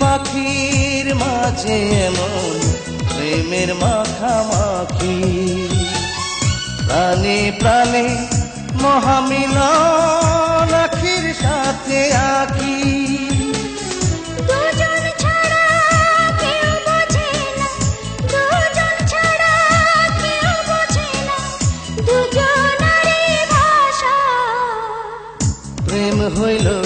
পাখির মাঝে এমন প্রেমের মাখামাখি। প্রাণে প্রাণে মহামিল আখির সাথে আঁকি। প্রেম হইল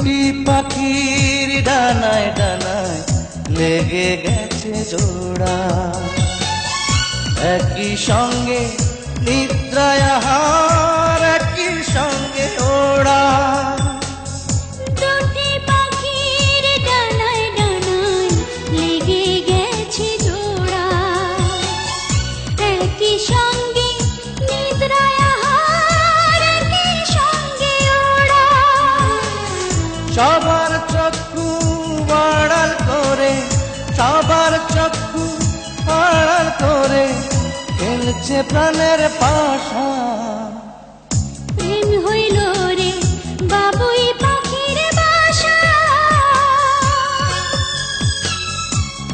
দুটি পাখির ডানায় ডানায় লেগে গেছে জোড়া। একই সঙ্গে নিদ্রায় আহার, একই সঙ্গে ওড়া। দুটি সবার চক্ষু আড়াল করে সবার চক্ষু আড়াল করে খেলছে প্রাণের পাশা। প্রেম হইল রে বাবুই পাখির বাসা।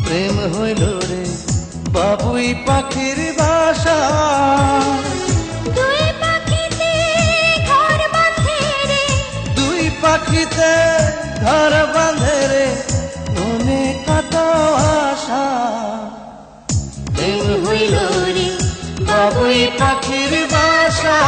প্রেম হইল রে বাবুই পাখির ওই পাখির বাসা।